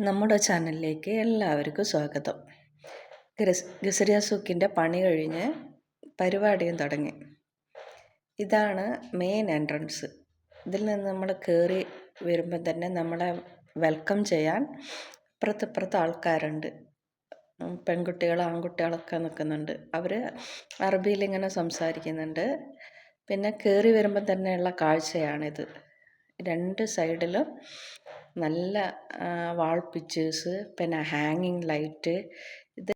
നമ്മുടെ ചാനലിലേക്ക് എല്ലാവർക്കും സ്വാഗതം. ഗസരിയ സൂക്കിന്റെ പണി കഴിഞ്ഞ് പരിപാടിയും തുടങ്ങി. ഇതാണ് മെയിൻ എൻട്രൻസ് ഇതിൽ നിന്ന് നമ്മൾ കയറി വരുമ്പോൾ തന്നെ നമ്മളെ വെൽക്കം ചെയ്യാൻ ഇപ്പുറത്ത് ആൾക്കാരുണ്ട്. പെൺകുട്ടികൾ ആൺകുട്ടികളൊക്കെ നിൽക്കുന്നുണ്ട്. അവർ അറബിയിൽ ഇങ്ങനെ സംസാരിക്കുന്നുണ്ട്. പിന്നെ കയറി വരുമ്പം തന്നെയുള്ള കാഴ്ചയാണിത്. രണ്ട് സൈഡിലും നല്ല വാൾ പിക്ചേഴ്സ് പിന്നെ ഹാങ്ങിങ് ലൈറ്റ്. ഇത്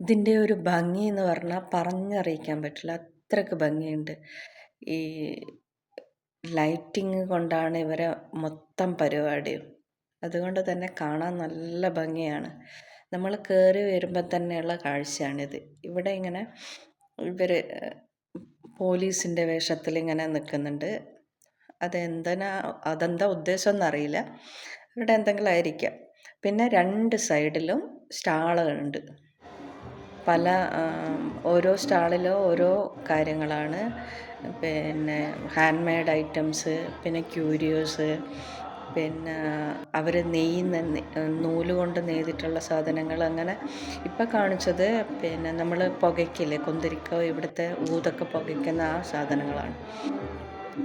ഇതിന്റെ ഒരു ഭംഗി എന്ന് പറഞ്ഞാൽ പറഞ്ഞറിയിക്കാൻ പറ്റില്ല. അത്രയ്ക്ക് ഭംഗിയുണ്ട്. ഈ ലൈറ്റിങ് കൊണ്ടാണ് ഇവരെ മൊത്തം പരിപാടിയും. അതുകൊണ്ട് തന്നെ കാണാൻ നല്ല ഭംഗിയാണ്. നമ്മൾ കയറി വരുമ്പോൾ തന്നെയുള്ള കാഴ്ചയാണിത്. ഇവിടെ ഇങ്ങനെ ഇവർ പോലീസിന്റെ വേഷത്തിൽ ഇങ്ങനെ നിൽക്കുന്നുണ്ട്. അതെന്തിനാ അതെന്താ ഉദ്ദേശം എന്നറിയില്ല ഇവിടെ എന്തെങ്കിലും ആയിരിക്കാം. പിന്നെ രണ്ട് സൈഡിലും സ്റ്റാളുകളുണ്ട്. പല ഓരോ സ്റ്റാളിലോ ഓരോ കാര്യങ്ങളാണ്. പിന്നെ ഹാൻഡ് മെയ്ഡ് ഐറ്റംസ് പിന്നെ ക്യൂരിയോസ് പിന്നെ അവർ നെയ്യുന്ന നൂൽ കൊണ്ട് നെയ്തിട്ടുള്ള സാധനങ്ങൾ അങ്ങനെ ഇപ്പം കാണിച്ചത് പിന്നെ നമ്മൾ പുകയ്ക്കില്ലേ കുന്തിരിക്കോ ഇവിടുത്തെ ഊതൊക്കെ പുകയ്ക്കുന്ന ആ സാധനങ്ങളാണ്.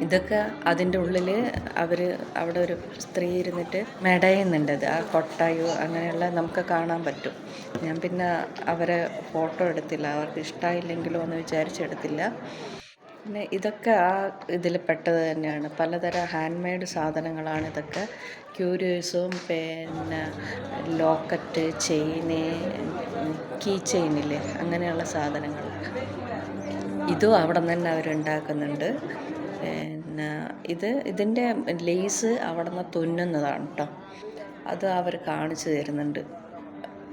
ഇതൊക്കെ അതിന്റെ ഉള്ളിൽ അവർ അവിടെ ഒരു സ്ത്രീ ഇരുന്നിട്ട് മെടയുന്നുണ്ട് അത് ആ കൊട്ടായോ അങ്ങനെയുള്ള നമുക്ക് കാണാൻ പറ്റും. ഞാൻ പിന്നെ അവരെ ഫോട്ടോ എടുത്തില്ല അവർക്ക് ഇഷ്ടമായില്ലെങ്കിലോ എന്ന് വിചാരിച്ചെടുത്തില്ല. പിന്നെ ഇതൊക്കെ ആ ഇതിൽ പെട്ടത് തന്നെയാണ്. പലതരം ഹാൻഡ് മെയ്ഡ് സാധനങ്ങളാണ് ഇതൊക്കെ. ക്യൂരിയസും പിന്നെ ലോക്കറ്റ് ചെയിന് കീ ചെയിനില്ലേ അങ്ങനെയുള്ള സാധനങ്ങൾ ഇതും അവിടെ നിന്ന് തന്നെ അവരുണ്ടാക്കുന്നുണ്ട് പിന്നെ ഇത് ഇതിന്റെ ലേസ് അവിടെ നിന്ന് തുന്നുന്നതാണ് കേട്ടോ അത് അവർ കാണിച്ചു തരുന്നുണ്ട്.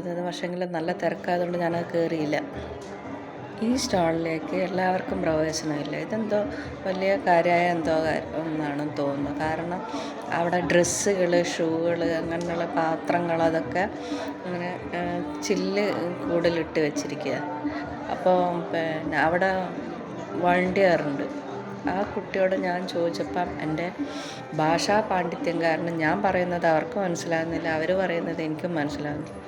ഇത് പക്ഷേങ്കിൽ നല്ല തിരക്കായതുകൊണ്ട് ഞാനത് കയറിയില്ല ഈ സ്റ്റാളിലേക്ക് എല്ലാവർക്കും പ്രവേശനമില്ല. ഇതെന്തോ വലിയ കാര്യമായ എന്തോ ഒന്നാണെന്ന് തോന്നുന്നു കാരണം അവിടെ ഡ്രസ്സുകൾ ഷൂകൾ അങ്ങനെയുള്ള പാത്രങ്ങൾ അതൊക്കെ അങ്ങനെ ചില്ല് കൂടുതലിട്ട് വെച്ചിരിക്കുക അപ്പോൾ പിന്നെ അവിടെ വണ്ടിയാറുണ്ട് ആ കുട്ടിയോട് ഞാൻ ചോദിച്ചപ്പം എന്റെ ഭാഷാ പാണ്ഡിത്യം കാരണം ഞാൻ പറയുന്നത് അവർക്ക് മനസ്സിലാകുന്നില്ല അവർ പറയുന്നത് എനിക്കും മനസ്സിലാകുന്നില്ല.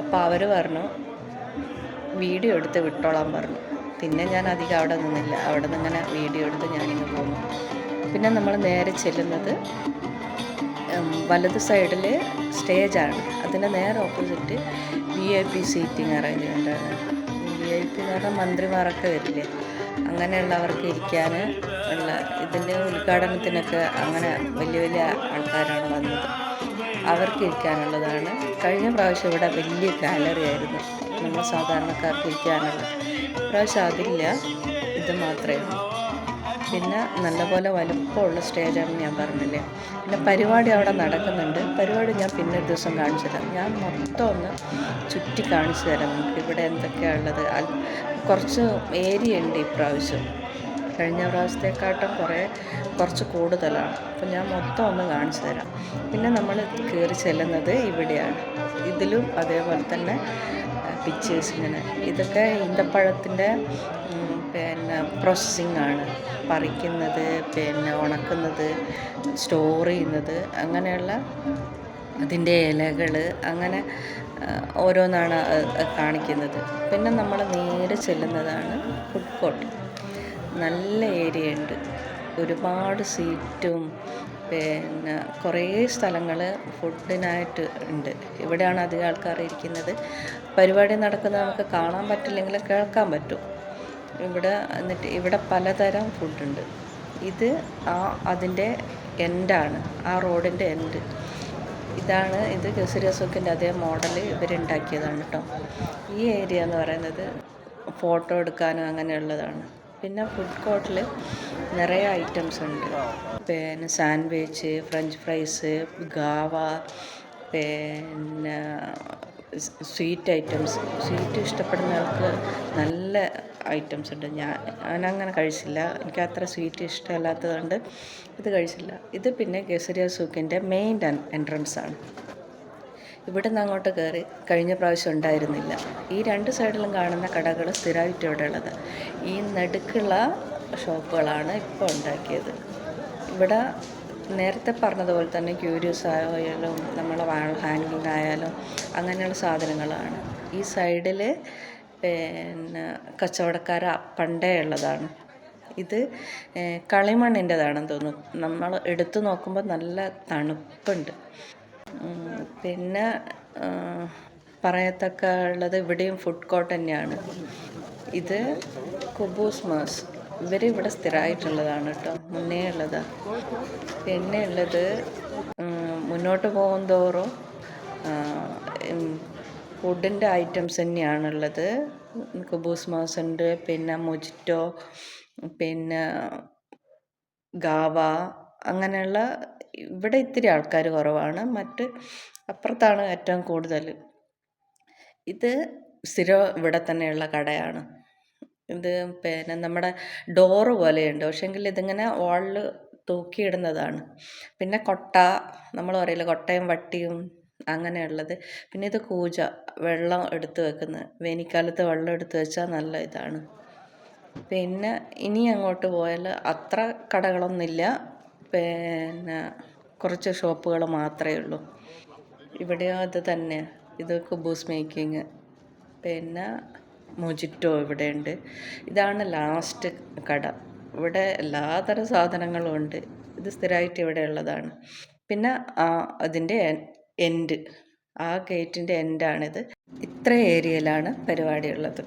അപ്പോൾ അവർ പറഞ്ഞു വീഡിയോ എടുത്ത് വിട്ടോളാൻ പറഞ്ഞു. പിന്നെ ഞാൻ അധികം അവിടെ നിന്നില്ല. അവിടെ നിന്ന് ഇങ്ങനെ വീഡിയോ എടുത്ത് ഞാനിങ്ങ് പോന്നു. പിന്നെ നമ്മൾ നേരെ ചെല്ലുന്നത് വലത് സൈഡിൽ സ്റ്റേജാണ്. അതിന്റെ നേരെ opposite V I P seating arrangement ആണ് വി ഐ പി എന്ന് പറഞ്ഞാൽ മന്ത്രിമാരൊക്കെ വരില്ലേ? അങ്ങനെയുള്ളവർക്ക് ഇരിക്കാൻ ഉള്ള ഇതിന്റെ ഉദ്ഘാടനത്തിനൊക്കെ അങ്ങനെ വലിയ വലിയ ആൾക്കാരാണ് വന്നത്. അവർക്ക് ഇരിക്കാനുള്ളതാണ്. കഴിഞ്ഞ പ്രാവശ്യം ഇവിടെ വലിയ ഗാലറി ആയിരുന്നു. നമ്മൾ സാധാരണക്കാർക്ക് ഇരിക്കാനുള്ള. പ്രാവശ്യം അതില്ല. ഇത് മാത്രമേ ഉള്ളൂ. പിന്നെ നല്ലപോലെ വലുപ്പമുള്ള സ്റ്റേജാണ് ഞാൻ പറഞ്ഞില്ലേ. പിന്നെ പരിപാടി അവിടെ നടക്കുന്നുണ്ട്. പരിപാടി ഞാൻ പിന്നെ ഒരു ദിവസം കാണിച്ചു തരാം. ഞാൻ മൊത്തം ഒന്ന് ചുറ്റി കാണിച്ചു തരാം നമുക്ക് ഇവിടെ എന്തൊക്കെയാണ് ഉള്ളത് കുറച്ച് ഏരിയ ഉണ്ട് ഇപ്രാവശ്യം. കഴിഞ്ഞ പ്രാവശ്യത്തെക്കാട്ടും കുറേ കുറച്ച് കൂടുതലാണ്. അപ്പം ഞാൻ മൊത്തം ഒന്ന് കാണിച്ചു തരാം. പിന്നെ നമ്മൾ കയറി ചെല്ലുന്നത് ഇവിടെയാണ്. ഇതിലും അതേപോലെ തന്നെ പിക്ചേഴ്സ് ഇങ്ങനെ. ഇതൊക്കെ ഈന്തപ്പഴത്തിന്റെ പിന്നെ പ്രോസസ്സിങ് ആണ്. പറിക്കുന്നത് പിന്നെ ഉണക്കുന്നത് സ്റ്റോർ ചെയ്യുന്നത് അങ്ങനെയുള്ള അതിന്റെ ഇലകൾ അങ്ങനെ ഓരോന്നാണ് കാണിക്കുന്നത്. പിന്നെ നമ്മൾ നേരെ ചെല്ലുന്നതാണ് ഫുഡ് കോർട്ട് നല്ല ഏരിയ ഉണ്ട്. ഒരുപാട് സീറ്റും പിന്നെ കുറേ സ്ഥലങ്ങൾ ഫുഡിനായിട്ട് ഉണ്ട്. ഇവിടെയാണ് അധികം ആൾക്കാർ ഇരിക്കുന്നത്. പരിപാടി നടക്കുന്നത് നമുക്ക് കാണാൻ പറ്റില്ലെങ്കിലും കേൾക്കാൻ പറ്റും. ഇവിടെ എന്നിട്ട് ഇവിടെ പലതരം ഫുഡുണ്ട് ഇത് ആ അതിന്റെ എൻഡാണ് ആ റോഡിന്റെ എൻഡ് ഇതാണ് ഇത് ഗസരിയ സൂക്കിന്റെ അതേ മോഡൽ ഇവരുണ്ടാക്കിയതാണ് കേട്ടോ ഈ ഏരിയ എന്ന് പറയുന്നത് ഫോട്ടോ എടുക്കാനും അങ്ങനെയുള്ളതാണ്. പിന്നെ ഫുഡ് കോർട്ടിൽ നിറയെ ഐറ്റംസ് ഉണ്ട്. പിന്നെ സാൻഡ്വിച്ച് ഫ്രഞ്ച് ഫ്രൈസ് ഗാവ പിന്നെ സ്വീറ്റ് ഐറ്റംസ് സ്വീറ്റ് ഇഷ്ടപ്പെടുന്നവർക്ക് നല്ല ഐറ്റംസ് ഉണ്ട്. ഞാൻ ഞാനങ്ങനെ കഴിച്ചില്ല. എനിക്ക് അത്ര സ്വീറ്റ് ഇഷ്ടമല്ലാത്തതുകൊണ്ട് ഇത് കഴിച്ചില്ല. ഇത് പിന്നെ കേസരിയ സൂക്കിന്റെ മെയിൻ എൻട്രൻസ് ആണ്. ഇവിടെ നിന്ന് അങ്ങോട്ട് കയറി കഴിഞ്ഞ പ്രാവശ്യം ഉണ്ടായിരുന്നില്ല. ഈ രണ്ട് സൈഡിലും കാണുന്ന കടകൾ സ്ഥിരമായിട്ട് ഇവിടെ ഉള്ളത്. ഈ നടുക്കുള്ള ഷോപ്പുകളാണ് ഇപ്പോൾ ഉണ്ടാക്കിയത്. ഇവിടെ നേരത്തെ പറഞ്ഞതുപോലെ തന്നെ ക്യൂരിയസ് ആയാലും നമ്മളെ ഹാങ്ങിങ് ആയാലും അങ്ങനെയുള്ള സാധനങ്ങളാണ്. ഈ സൈഡിൽ പിന്നെ കച്ചവടക്കാർ പണ്ടേ ഉള്ളതാണ്. ഇത് കളിമണ്ണിന്റെതാണെന്ന് തോന്നുന്നു. നമ്മൾ എടുത്തു നോക്കുമ്പോൾ നല്ല തണുപ്പുണ്ട്. പിന്നെ പറയത്തക്ക ഉള്ളത് ഇവിടെയും ഫുഡ് കോർട്ട് തന്നെയാണ്. ഇത് കുബൂസ് മാസ്. ഇവർ ഇവിടെ സ്ഥിരമായിട്ടുള്ളതാണ് കേട്ടോ. മുന്നേ ഉള്ളതാണ് പിന്നെ ഉള്ളത് മുന്നോട്ട് പോകും തോറും ഫുഡിന്റെ ഐറ്റംസ് തന്നെയാണുള്ളത്. കുബൂസ് മാസ് ഉണ്ട് പിന്നെ മൊജിറ്റോ പിന്നെ ഗാവ അങ്ങനെയുള്ള ഇവിടെ ഇത്തിരി ആൾക്കാർ കുറവാണ്. മറ്റ് അപ്പുറത്താണ് ഏറ്റവും കൂടുതൽ. ഇത് സ്ഥിരം ഇവിടെ തന്നെയുള്ള കടയാണ്. ഇത് പിന്നെ നമ്മുടെ ഡോറ് പോലെയുണ്ട്. പക്ഷേങ്കിൽ ഇതിങ്ങനെ വാളിൽ തൂക്കിയിടുന്നതാണ്. പിന്നെ കൊട്ട നമ്മൾ പറയില്ല കൊട്ടയും വട്ടിയും അങ്ങനെയുള്ളത്. പിന്നെ ഇത് കൂജ വെള്ളം എടുത്ത് വെക്കുന്ന വേനൽക്കാലത്ത് വെള്ളം എടുത്ത് വെച്ചാൽ നല്ല ഇതാണ്. പിന്നെ ഇനി അങ്ങോട്ട് പോയാൽ അത്ര കടകളൊന്നുമില്ല. പിന്നെ കുറച്ച് ഷോപ്പുകൾ മാത്രമേ ഉള്ളൂ. ഇവിടെയോ അത് തന്നെ. ഇത് കുബൂസ് മേക്കിങ്. പിന്നെ മൊജിറ്റോ ഇവിടെയുണ്ട് ഇതാണ് ലാസ്റ്റ് കട. ഇവിടെ എല്ലാതരം സാധനങ്ങളും ഉണ്ട്. ഇത് സ്ഥിരമായിട്ട് ഇവിടെ ഉള്ളതാണ്. പിന്നെ അതിന്റെ എൻഡ് ആ ഗേറ്റിന്റെ എൻഡാണിത് ഇത്ര ഏരിയയിലാണ് പരിപാടി ഉള്ളത്